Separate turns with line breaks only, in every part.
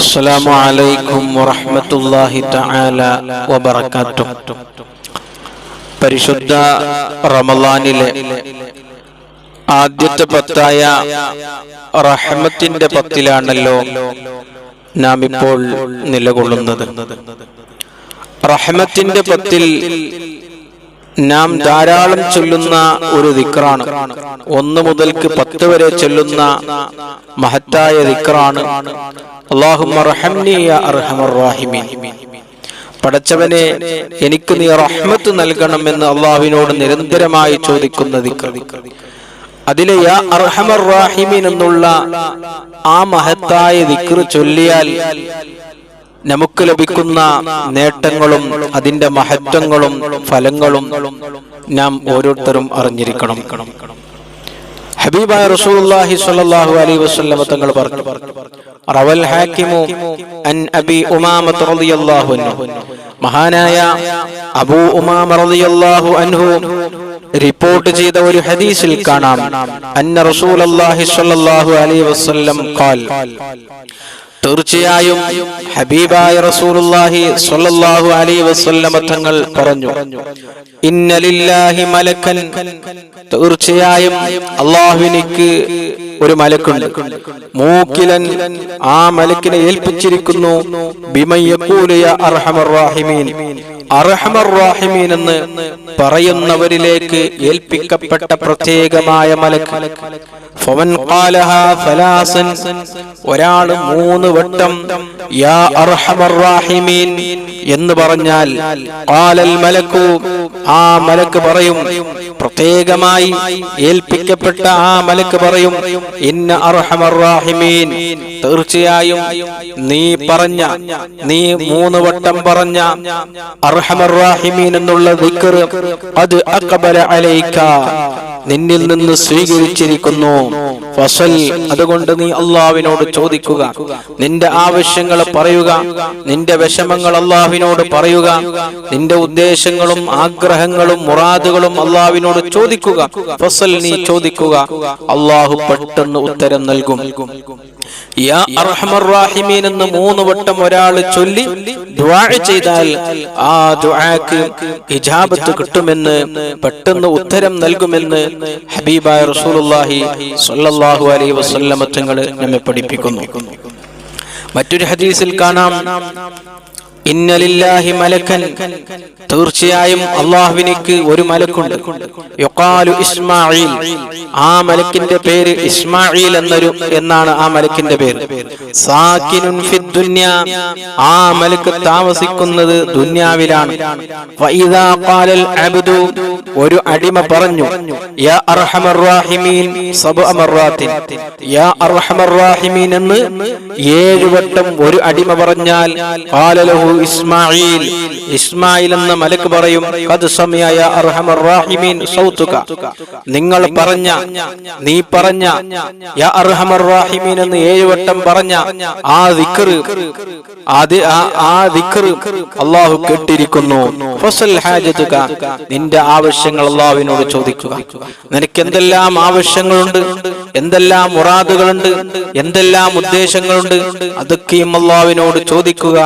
السلام عليكم ورحمة الله تعالى وبركاته പരിശുദ്ധ റമലാനിലെ ആദ്യത്തെ പത്തായ റഹ്മത്തിന്റെ പത്തിലാണല്ലോ നാം ഇപ്പോൾ നിലകൊള്ളുന്നത് റഹ്മത്തിന്റെ പത്തിൽ നാം ധാരാളം ചൊല്ലുന്ന ഒരു ദിക്റാണ്. ഒന്ന് മുതൽക്ക് പത്ത് വരെ ചൊല്ലുന്ന മഹത്തായ ദിക്റാണ്. പടച്ചവനെ എനിക്ക് നീ റഹ്മത്ത് നൽകണം എന്ന് അള്ളാഹുവിനോട് നിരന്തരമായി ചോദിക്കുന്ന ദിക്ർ. അതിലെ യാ അർഹമർ റാഹിമീൻ എന്നുള്ള ആ മഹത്തായ ദിക്ർ ചൊല്ലിയാൽ നമുക്ക് ലഭിക്കുന്ന നേട്ടങ്ങളും അതിന്റെ മഹത്വങ്ങളും ഫലങ്ങളും നാം ഓരോരുത്തരും അറിഞ്ഞിരിക്കണം. ഹബീബായ റസൂലുള്ളാഹി സ്വല്ലല്ലാഹു അലൈഹി വസല്ലം തങ്ങൾ പറഞ്ഞു റവൽ ഹാക്കിമു അൻ അബി ഉമാമ റളിയല്ലാഹു അൻഹു. മഹാനായ അബൂ ഉമാമ റളിയല്ലാഹു അൻഹു റിപ്പോർട്ട് ചെയ്ത ഒരു ഹദീസിൽ കാണാം അന്ന റസൂലുള്ളാഹി സ്വല്ലല്ലാഹു അലൈഹി വസല്ലം ഖാൽ തീർച്ചയായും ഹബീബായ റസൂലുള്ളാഹി സ്വല്ലല്ലാഹു അലൈഹി വസല്ലമ തങ്ങൾ പറഞ്ഞു ഇന്നലില്ലാഹി മലക്കൻ. തീർച്ചയായും അള്ളാഹുവിനിക്ക് ഒരു മലക്കുണ്ട്. മൂക്കിലൻ ആ മലക്കിനെ ഏൽപ്പിച്ചിരിക്കുന്നു ബിമയ്യക്കൂലിയ അർഹമർ റാഹിമീൻ. അർഹമർ റാഹിമീൻ എന്ന് പറയുന്നവരിലേക്ക് ഏൽപ്പിക്കപ്പെട്ട പ്രത്യേകമായ മലക്ക്. ഒരാൾ മൂന്ന് വട്ടം യാ അർഹമർ എന്ന് പറഞ്ഞാൽ മലക്കു ആ മലക്ക് പറയും പ്രത്യേകമായി ഏൽപ്പിക്കപ്പെട്ട ആ മലക്ക് പറയും ഇന്ന അർഹമർ റാഹിമീൻ. തീർച്ചയായും നീ പറഞ്ഞ നീ മൂന്ന് വട്ടം പറഞ്ഞ അർഹമർ റാഹിമീൻ എന്നുള്ള അത് അക്ബല അലൈക നിന്നിൽ നിന്ന് സ്വീകരിച്ചിരിക്കുന്നു. ഫസൽ അതുകൊണ്ട് നീ അള്ളാവിനോട് ചോദിക്കുക. നിന്റെ ആവശ്യങ്ങൾ പറയുക. നിന്റെ വിഷമങ്ങൾ അള്ളാഹുവിനോട് പറയുക. നിന്റെ ഉദ്ദേശങ്ങളും ആഗ്രഹങ്ങളും മുറാദുകളും അള്ളാഹുവിനോട് ചോദിക്കുക. ഫസൽ നീ ചോദിക്കുക. അള്ളാഹു പെട്ടെന്ന് ഉത്തരം നൽകും. യാ അർഹമർ റാഹിമീൻ എന്ന് മൂന്ന് വട്ടം ഒരാൾ ചൊല്ലി ദുആ ചെയ്താൽ ആ ദുആക്ക് ഇജാബത്ത് കിട്ടുമെന്ന് പെട്ടെന്ന് ഉത്തരം നൽകുമെന്ന് ഹബീബായ റസൂലുള്ളാഹി സ്വല്ലല്ലാഹു അലൈഹി വസല്ലമ തങ്ങൾ നമ്മെ പഠിപ്പിക്കുന്നു. മറ്റൊരു ഹദീസിൽ കാണാം. ഇന്നലില്ലാഹി മലക്കൻ. തീർച്ചയായും അള്ളാഹുവിനിക്ക് ഒരു മലക്കുണ്ട്. യുക്കാലു ഇസ്മായിൽ ആ മലക്കിന്റെ പേര് ഇസ്മായിൽ എന്നൊരു എന്നാണ് ആ മലക്കിന്റെ പേര്. സാക്കിനുൻ ഫിദ്ദുന്യ ആ മലക്ക് താമസിക്കുന്നത് ദുന്യാവിലാണ്. വഇദാ ഖാലൽ അബ്ദു. ഒരു അടിമ പറഞ്ഞു യാ അർഹമർ റാഹിമീൻ സബ്അ മറാത്തിൻ. യാ അർഹമർ റാഹിമീൻ എന്ന് ഏഴ് വട്ടം ഒരു അടിമ പറഞ്ഞാൽ ഖാല ഇസ്മായിൽ. ഇസ്മായിൽ എന്ന മലക്ക് പറയും സൗതുക നിങ്ങൾ പറഞ്ഞ നീ പറഞ്ഞ എന്ന് ഏഴ് വട്ടം പറഞ്ഞ ആ അത് ആ ദിക്ർ അല്ലാഹു കേട്ടിരിക്കുന്നു. നിന്റെ ആവശ്യങ്ങൾ അള്ളാഹുവിനോട് ചോദിക്കുക. നിനക്ക് എന്തെല്ലാം ആവശ്യങ്ങളുണ്ട്? എന്തെല്ലാം മുറാദുകളുണ്ട് എന്തെല്ലാം ഉദ്ദേശങ്ങളുണ്ട് അതൊക്കെയും അള്ളാഹുവിനോട് ചോദിക്കുക.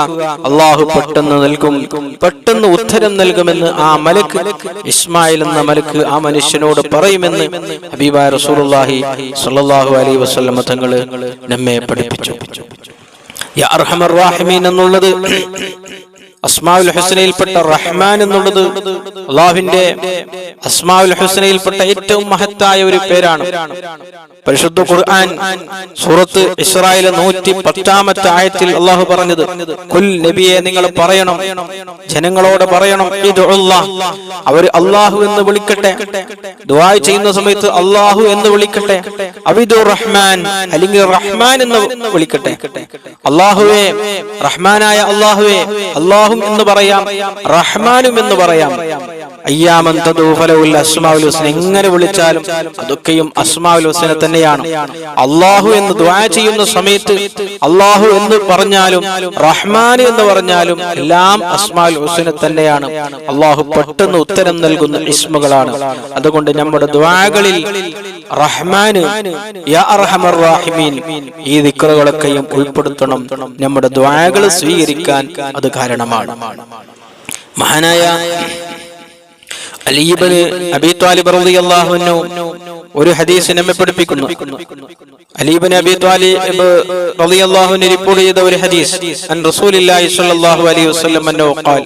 അള്ളാഹു പെട്ടെന്ന് നൽകും പെട്ടെന്ന് ഉത്തരം നൽകുമെന്ന് ആ മലക്ക് ഇസ്മായിൽ എന്ന മലക്ക് ആ മനുഷ്യനോട് പറയുമെന്ന് ഹബീബായ റസൂലുള്ളാഹി സ്വല്ലല്ലാഹു അലൈഹി തങ്ങൾ നമ്മെ പഠിപ്പിച്ചു. അർഹമർ എന്നുള്ളത് അസ്മാഉൽ ഹുസനയിൽപ്പെട്ട റഹ്മാൻ എന്നുള്ളത് അള്ളാഹുവിന്റെ അസ്മാഉൽ ഹുസനയിൽപ്പെട്ട ഏറ്റവും മഹത്തായ ഒരു പേരാണ്. പരിശുദ്ധ ഖുർആൻ. സൂറത്ത് ഇസ്രായേൽ നൂറ്റി പത്താമത്തെ ആയത്തിൽ അള്ളാഹു പറഞ്ഞത് കുൽ നബിയെ നിങ്ങൾ പറയണം ജനങ്ങളോട് പറയണം ഇത് അവർ അള്ളാഹു എന്ന് വിളിക്കട്ടെ. ദുബായ് ചെയ്യുന്ന സമയത്ത് അള്ളാഹു എന്ന് വിളിക്കട്ടെ. അവിദു റഹ്മാൻ അല്ലെങ്കിൽ റഹ്മാൻ എന്ന് വിളിക്കട്ടെ. അള്ളാഹുവേ റഹ്മാനായ അള്ളാഹുവേ അള്ളാഹു എന്ന് പറയാം. റഹ്മാനും എന്ന് പറയാം. ഹുസ്ന എങ്ങനെ വിളിച്ചാലും അതൊക്കെയും അസ്മാഉൽ ഹുസ്ന തന്നെയാണ്. അള്ളാഹു എന്ന് ദുആ ചെയ്യുന്ന സമയത്ത് അള്ളാഹു എന്ന് പറഞ്ഞാലും റഹ്മാൻ എന്ന് പറഞ്ഞാലും എല്ലാം അസ്മാൽ ഹുസ്ന തന്നെയാണ്. അള്ളാഹു പെട്ടെന്ന് ഉത്തരം നൽകുന്ന ഇസ്മുകളാണ്. അതുകൊണ്ട് നമ്മുടെ ദുആകളിൽ റഹ്മാൻ യാ അർഹമർ ഈ ദിക്റുകളൊക്കെയും ഉൾപ്പെടുത്തണം. നമ്മുടെ ദ്വാകൾ സ്വീകരിക്കാൻ അത് കാരണമാണ്. മഹാനായ അലീബന് അബി താലിബ് റളിയല്ലാഹു അൻഹു ഒരു ഹദീസ് നമ്മെ പഠിപ്പിക്കുന്നു. അലീബൻ അബി താലിബ് റളിയല്ലാഹു അൻഹു റിപ്പോർട്ട് ചെയ്ത ഒരു ഹദീസ് അൻ റസൂലില്ലാഹി സ്വല്ലല്ലാഹു അലൈഹി വസല്ലം അന്നഹു ഖാൽ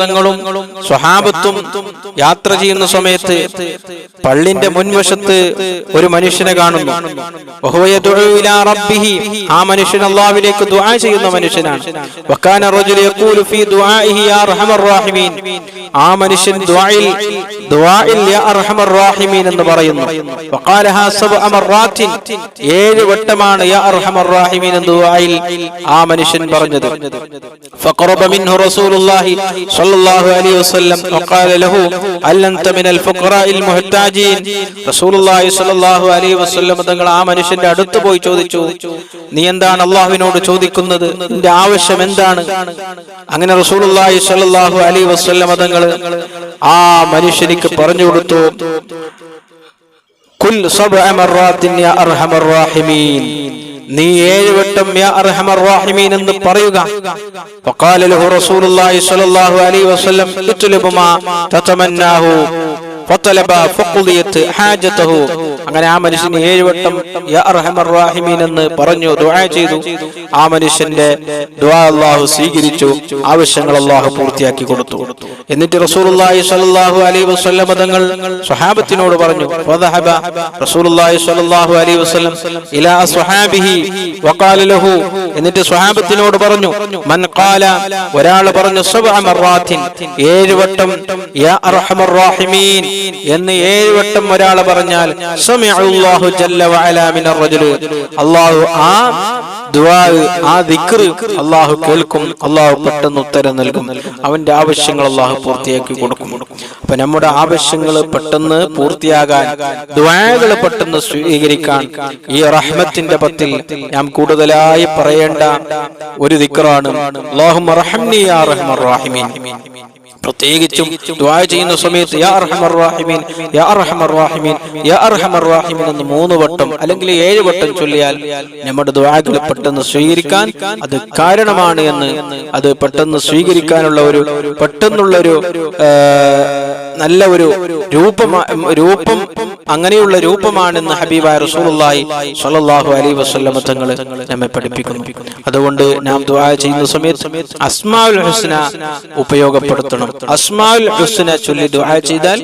തങ്ങളും സ്വഹാബത്തും യാത്ര ചെയ്യുന്ന സമയത്ത് പള്ളിന്റെ മുൻവശത്ത് ഒരു മനുഷ്യനെ കാണുന്നു. ആ മനുഷ്യൻ അള്ളാഹുവിലേക്ക് ദുആ ചെയ്യുന്ന മനുഷ്യനാണ്. യഖൂലു ഫീ ദുആഇഹി യാ അർഹമർ ആ മനുഷ്യൻ ദുആയിൽ യാ അർഹമർ എന്ന് പറയുന്നു വഖാലഹാ സബ്അ മർറാത്തിൻ ഏഴ് വട്ടമാണ് യാ അർഹമർ റഹീമീൻ എന്ന് ദുആയിൽ ആ മനുഷ്യൻ പറഞ്ഞത് فقرب منه رسول الله صلى الله عليه وسلم وقال له هل انت من الفقراء المحتاجين رسول الله صلى الله عليه وسلم തങ്ങൾ ആ മനുഷ്യന്റെ അടുത്ത് പോയി ചോദിച്ചു നീ എന്താണ് അള്ളാഹുവിനോട് ചോദിക്കുന്നത് നിന്റെ ആവശ്യം എന്താണ് അങ്ങനെ റസൂലുള്ളാഹി സ്വല്ലല്ലാഹു അലൈഹി വസല്ലം തങ്ങൾ ആ മനുഷ്യനിക്ക് പറഞ്ഞു കൊടുത്തു കുൽ യാ അർഹമർ റാഹിമീൻ. നീ ഏഴ് വട്ടം യാ അർഹമർ റാഹിമീൻ എന്ന് പറയുക. ഫഖാല ലഹു റസൂലുള്ളാഹി സ്വല്ലല്ലാഹു അലൈഹി വസല്ലം ഉത്ലുബുമാ തതമന്നാഹു. അങ്ങനെ ആ മനുഷ്യന് ഏഴുവട്ടം എന്ന് പറഞ്ഞു ദുആ ചെയ്തു. ആ മനുഷ്യന്റെ ദുആ അള്ളാഹു സ്വീകരിച്ചു. ആവശ്യങ്ങൾ അള്ളാഹു പൂർത്തിയാക്കി കൊടുത്തു. എന്നിട്ട് റസൂലുള്ളാഹി സ്വല്ലല്ലാഹു അലൈഹി വസല്ലം തങ്ങൾ സ്വഹാബത്തിനോട് പറഞ്ഞു ഫദഹബ റസൂലുള്ളാഹി സ്വല്ലല്ലാഹു അലൈഹി വസല്ലം ഇലാ സ്വഹാബിഹി വഖാല ലഹു എന്നിട്ട് സ്വഹാബത്തിനോട് പറഞ്ഞു മൻ ഖാല ഒരാൾ പറഞ്ഞു ഏഴ് വട്ടം എന്ന് ഏഴ് വട്ടം ഒരാൾ പറഞ്ഞാൽ അള്ളാഹു ആ ആ അല്ലാഹു കേൾക്കും അള്ളാഹു പെട്ടെന്ന് ഉത്തരം നൽകും അവന്റെ ആവശ്യങ്ങൾ അള്ളാഹു പൂർത്തിയാക്കി കൊടുക്കും. അപ്പൊ നമ്മുടെ ആവശ്യങ്ങൾ പെട്ടെന്ന് പൂർത്തിയാകാൻ ദ്വാകൾ പെട്ടെന്ന് സ്വീകരിക്കാൻ ഈ റഹ്മത്തിന്റെ പത്തിൽ ഞാൻ കൂടുതലായി പറയേണ്ട ഒരു റഹീമീൻ. പ്രത്യേകിച്ചും ചെയ്യുന്ന സമയത്ത് യാ യാ അർഹമർ യാ അർഹമർ എന്ന് മൂന്ന് വട്ടം അല്ലെങ്കിൽ ഏഴ് വട്ടം ചൊല്ലിയാൽ നമ്മുടെ ദ്വാകൾ പെട്ടെന്ന് സ്വീകരിക്കാൻ അത് കാരണമാണ് എന്ന് അത് പെട്ടെന്ന് സ്വീകരിക്കാനുള്ള ഒരു പെട്ടെന്നുള്ള ഒരു നല്ല ഒരു രൂപം രൂപം അങ്ങനെയുള്ള രൂപമാണെന്ന് ഹബീബായ റസൂലുള്ളാഹി സ്വല്ലല്ലാഹു അലൈഹി വസല്ലമ തങ്ങൾ നമ്മെ പഠിപ്പിക്കുന്നു. അതുകൊണ്ട് നാം ദുആ ചെയ്യുന്ന സമയത്ത് അസ്മാഉൽ ഹുസ്ന ഉപയോഗപ്പെടുത്തണം. അസ്മാഉൽ ഹുസ്ന ചൊല്ലി ദുആ ചെയ്താൽ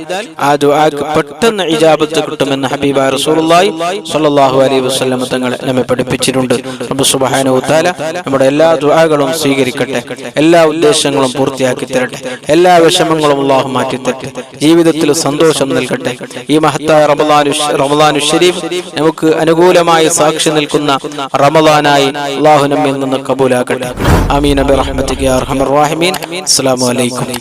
ആ ദുആക്ക് പെട്ടെന്ന് ഇജാബത്ത് കിട്ടുമെന്ന് ഹബീബായ റസൂലുള്ളാഹി സ്വല്ലല്ലാഹു അലൈഹി വസല്ലമ തങ്ങൾ നമ്മെ പഠിപ്പിച്ചിട്ടുണ്ട്. റബ്ബ് സുബ്ഹാനഹു തആല നമ്മുടെ എല്ലാ ദുആകളും സ്വീകരിക്കട്ടെ. എല്ലാ ഉദ്ദേശങ്ങളും പൂർത്തിയാക്കി തരട്ടെ. എല്ലാ വിഷമങ്ങളും അല്ലാഹു മാറ്റി തരട്ടെ ജീവിതത്തിൽ സന്തോഷം നൽകട്ടെ. ഈ മഹത്തായ റമദാനു റമദാനു ഷരീഫ് നമുക്ക് അനുകൂലമായി സാക്ഷി നിൽക്കുന്ന റമദാനായി അള്ളാഹു നമ്മിൽ നിന്ന് കബൂലാക്കട്ടെ. അമീൻ അബി റഹ്മത്തിക്ക് അർഹമർ റാഹിമീൻ. അസ്സലാമു അലൈക്കും.